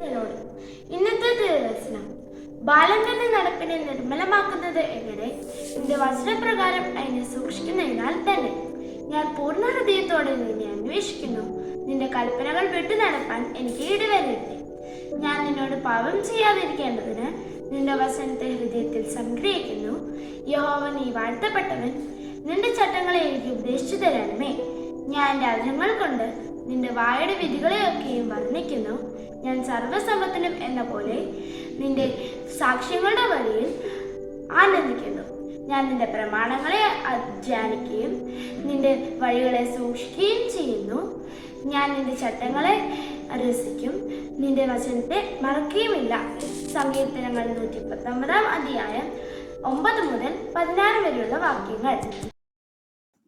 ഇതിനോട് ഇന്നത്തെ ദിവസം ബാലങ്കന്റെ നടപ്പിനെ നിർമ്മലമാക്കുന്നത് എങ്ങനെ? എന്റെ വചനപ്രകാരം അതിനെ സൂക്ഷിക്കുന്നതിനാൽ തന്നെ. ഞാൻ പൂർണ ഹൃദയത്തോടെ നിന്നെ അന്വേഷിക്കുന്നു. നിന്റെ കൽപ്പനകൾ വിട്ടു നടപ്പാൻ എനിക്ക് ഇടവരരുത് ഞാൻ നിന്നോട് പാപം ചെയ്യാതിരിക്കേണ്ടതിന് നിന്റെ വസനത്തെ ഹൃദയത്തിൽ സംഗ്രഹിക്കുന്നു. യഹോവ നീ വാഴ്ത്തപ്പെട്ടവൻ. നിന്റെ ചട്ടങ്ങളെ എനിക്ക് ഉപദേശിച്ചു തരണമേ. ഞാൻ അധികങ്ങൾ കൊണ്ട് നിന്റെ വായുടെ വിധികളെയൊക്കെയും വർണിക്കുന്നു. ഞാൻ സർവസമ്പത്തിനും എന്ന പോലെ നിന്റെ സാക്ഷ്യങ്ങളുടെ വഴിയിൽ ആനന്ദിക്കുന്നു. ഞാൻ നിന്റെ പ്രമാണങ്ങളെ അധ്യാനിക്കുകയും നിന്റെ വഴികളെ സൂക്ഷിക്കുകയും ചെയ്യുന്നു. ഞാൻ നിന്റെ ചട്ടങ്ങളെ രസിക്കും. നിന്റെ വചനത്തെ മറക്കുകയുമില്ല. സങ്കീർത്തനങ്ങൾ നൂറ്റി പത്തൊമ്പതാം അധ്യായം ഒമ്പത് മുതൽ പതിനാറ് വരെയുള്ള വാക്യങ്ങൾ.